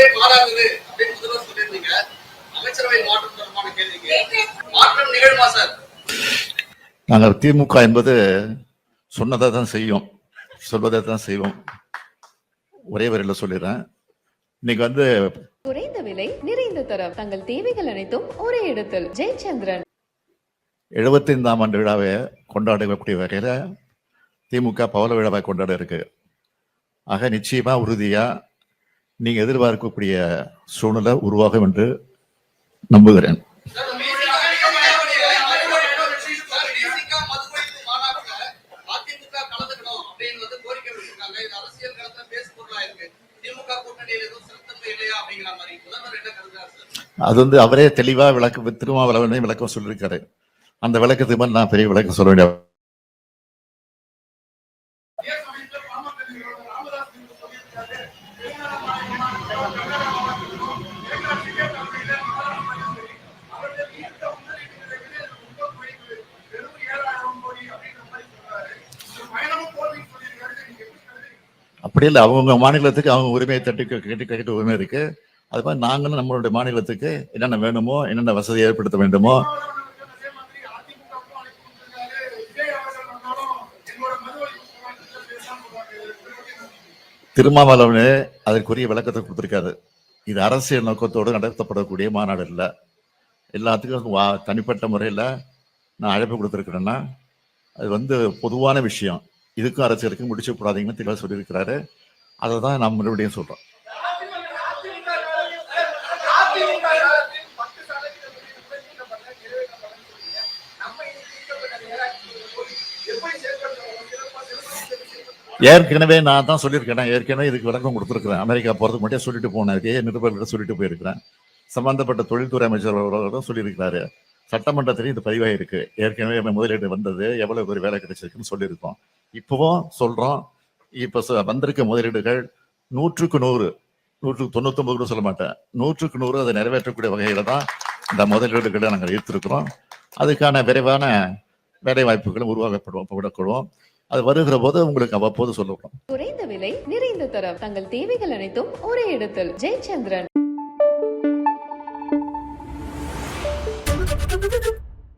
கொள்கை மாறாதது அப்படின்னு முதல்வர் சொல்லியிருந்தீங்க. அமைச்சரவை மாற்றம் தொடர்பான கேள்விக்கு மாற்றம் நிகழுமா சார்? நாங்கள் திமுக என்பது சொன்னதை தான் செய்யும் சொல்வதை தான் செய்வோம். ஒரே வரையில் சொல்லிடுறேன். இன்னைக்கு வந்து குறைந்த விலை நிறைந்த தரம். தங்கள் தேவைகள் அனைத்தும் ஒரே இடத்தில். ஜெயச்சந்திரன். எழுபத்தைந்தாம் ஆண்டு விழாவை கொண்டாடக்கூடிய வகையில் திமுக பவள விழாவை கொண்டாட இருக்கு. ஆக நிச்சயமா உறுதியா நீங்கள் எதிர்பார்க்கக்கூடிய சூழ்நிலை உருவாகும் என்று நம்புகிறேன். அது வந்து அவரே தெளிவாக விளக்கம் திருமாவளவனே விளக்கம் சொல்லியிருக்காரு. அந்த விளக்கத்துக்கு மேலே நான் பெரிய விளக்கம் சொல்ல வேண்டிய அப்படி இல்லை அவங்கவுங்க மாநிலத்துக்கு அவங்க உரிமையை தட்டி கேட்டு கேட்டு உரிமை இருக்கு. அது மாதிரி நாங்களும் நம்மளுடைய மாநிலத்துக்கு என்னென்ன வேணுமோ என்னென்ன வசதி ஏற்படுத்த வேண்டுமோ திருமாவளவனே அதற்குரிய விளக்கத்தை கொடுத்துருக்காரு. இது அரசியல் நோக்கத்தோடு நடத்தப்படக்கூடிய மாநாடு இல்லை. எல்லாத்துக்கும் வா தனிப்பட்ட முறையில் நான் அழைப்பு கொடுத்துருக்கிறேன்னா அது வந்து பொதுவான விஷயம். இதுக்கும் அரசியலுக்கும் முடிச்சு கூடாதீங்கன்னு தெளிவாக சொல்லியிருக்கிறாரு. அதை தான் நான் மறுபடியும் சொல்கிறோம் ஏற்கனவே நான் தான் சொல்லியிருக்கேன் ஏற்கனவே இதுக்கு விளக்கம் கொடுத்துருக்குறேன். அமெரிக்கா போகிறதுக்கு மட்டும் சொல்லிட்டு போனேன். இதே நிருபர்கிட்ட சொல்லிட்டு போயிருக்கிறேன். சம்பந்தப்பட்ட தொழில்துறை அமைச்சர் அவர்களும் சொல்லியிருக்கிறாரு. சட்டமன்றத்திலையும் இது பதிவாக இருக்கு ஏற்கனவே முதலீடு வந்தது. எவ்வளவு ஒரு வேலை கிடைச்சிருக்குன்னு சொல்லியிருக்கோம். இப்போவும் சொல்றோம். இப்போ வந்திருக்க முதலீடுகள் நூற்றுக்கு நூறு. நூற்றுக்கு தொண்ணூத்தொம்பது கூட சொல்ல மாட்டேன். நூற்றுக்கு நூறு அதை நிறைவேற்றக்கூடிய வகையில தான் இந்த முதலீடுகளை நாங்கள் ஈர்த்திருக்கிறோம். அதுக்கான விரைவான வேலை வாய்ப்புகளும் உருவாக்கப்படுவோம் விடக்கூடுவோம் அது வருகிற போது உங்களுக்கு அவ்வப்போது சொல்லுவோம். குறைந்த விலை நிறைந்த தரம். தங்கள் தேவைகள் அனைத்தும் ஒரே இடத்தில். ஜெயச்சந்திரன்.